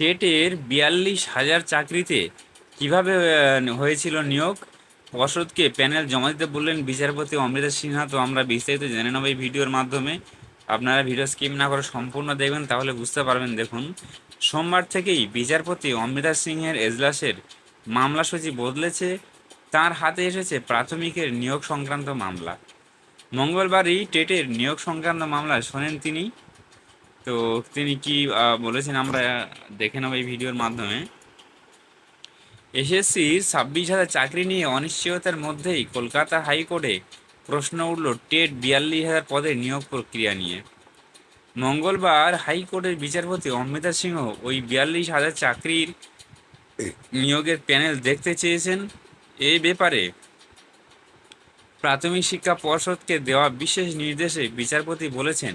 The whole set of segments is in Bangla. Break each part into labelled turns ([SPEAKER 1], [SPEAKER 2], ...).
[SPEAKER 1] টেটের বিয়াল্লিশ হাজার চাকরিতে কীভাবে হয়েছিল নিয়োগ? পর্ষদকে প্যানেল জমা দিতে বললেন বিচারপতি অমৃতা সিনহা। তো আমরা বিস্তারিত জেনে নেব এই ভিডিওর মাধ্যমে। আপনারা ভিডিও স্কিপ না করে সম্পূর্ণ দেখবেন, তাহলে বুঝতে পারবেন। দেখুন, সোমবার থেকেই বিচারপতি অমৃতা সিংহের এজলাসের মামলা সূচি বদলেছে। তার হাতে এসেছে প্রাথমিকের নিয়োগ সংক্রান্ত মামলা। মঙ্গলবারই টেটের নিয়োগ সংক্রান্ত মামলা শোনেন তিনি। তো তিনি কি বলেছেন আমরা দেখে নেব এই ভিডিওর মাধ্যমে। এসএসসির ছাব্বিশ হাজার চাকরি নিয়ে অনিশ্চয়তার মধ্যেই কলকাতা হাইকোর্টে প্রশ্ন উঠল টেট বিয়াল্লিশ হাজার পদের নিয়োগ প্রক্রিয়া নিয়ে। মঙ্গলবার হাইকোর্টের বিচারপতি অমৃতা সিংহ ওই বিয়াল্লিশ হাজার চাকরির নিয়োগের প্যানেল দেখতে চেয়েছেন। এ ব্যাপারে প্রাথমিক শিক্ষা পর্ষদকে দেওয়া বিশেষ নির্দেশে বিচারপতি বলেছেন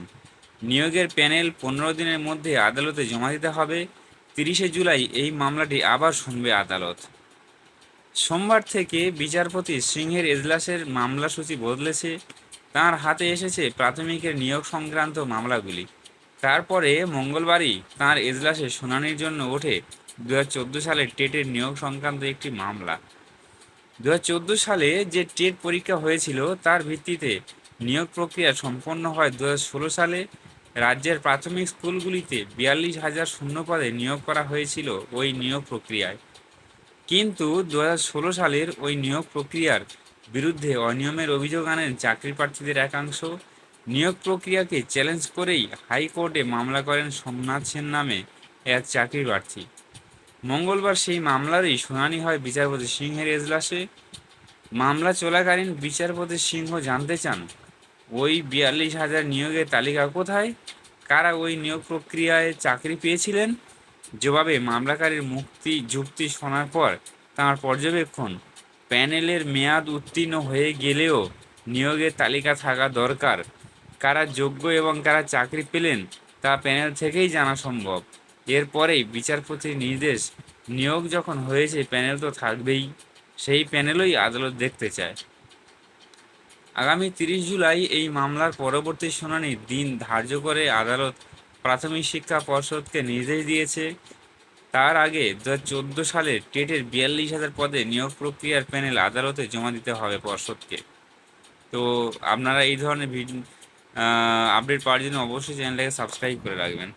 [SPEAKER 1] নিয়োগের প্যানেল পনেরো দিনের মধ্যে আদালতে জমা দিতে হবে। তিরিশে জুলাই এই মামলাটি আবার শুনবে আদালত। সোমবার থেকে বিচারপতি সিংহের এজলাসের মামলা সূচি বদলেছে। তার হাতে এসেছে প্রাথমিকের নিয়োগ সংক্রান্ত মামলাগুলি। তারপরে মঙ্গলবারই তার এজলাসে শুনানির জন্য ওঠে দু হাজার চোদ্দ সালে টেটের নিয়োগ সংক্রান্ত একটি মামলা। দু হাজার চোদ্দ সালে যে টেট পরীক্ষা হয়েছিল, তার ভিত্তিতে নিয়োগ প্রক্রিয়া সম্পন্ন হয় দু হাজার ষোলো সালে। রাজ্যের প্রাথমিক স্কুলগুলিতে বিয়াল্লিশ হাজার শূন্য পদে নিয়োগ করা হয়েছিল ওই নিয়োগ প্রক্রিয়ায়। কিন্তু দু হাজার ষোলো সালের ওই নিয়োগ প্রক্রিয়ার বিরুদ্ধে অনিয়মের অভিযোগ আনেন চাকরি প্রার্থীদের একাংশ। নিয়োগ প্রক্রিয়াকে চ্যালেঞ্জ করেই হাইকোর্টে মামলা করেন সোমনাথ সেন নামে এক চাকরি প্রার্থী। মঙ্গলবার সেই মামলারই শুনানি হয় বিচারপতি সিংহের এজলাসে। মামলা চলাকালীন বিচারপতি সিংহ জানতে চান ওই বিয়াল্লিশ হাজার নিয়োগের তালিকা কোথায়? কারা ওই নিয়োগ প্রক্রিয়ায় চাকরি পেয়েছিলেন? জবাবে মামলাকারীর মুক্তি যুক্তি শোনার পর তাঁর পর্যবেক্ষণ। প্যানেলের মেয়াদ উত্তীর্ণ হয়ে গেলেও নিয়োগের তালিকা থাকা দরকার। কারা যোগ্য এবং কারা চাকরি পেলেন তা প্যানেল থেকেই জানা সম্ভব। এরপরেই বিচারপতির নির্দেশ, নিয়োগ যখন হয়েছে প্যানেল তো থাকবেই। সেই প্যানেলই আদালত দেখতে চায়। আগামী তিরিশ জুলাই এই মামলার পরবর্তী শুনানির দিন ধার্য করে আদালত প্রাথমিক শিক্ষা পর্ষদকে নির্দেশ দিয়েছে। তার আগে দু চোদ্দ সালের টেটের বিয়াল্লিশ হাজার পদে নিয়োগ প্রক্রিয়ার প্যানেল আদালতে জমা দিতে হবে পর্ষদকে। তো আপনারা এই ধরনের আপডেট পাওয়ার জন্য অবশ্যই চ্যানেলটাকে সাবস্ক্রাইব করে রাখবেন।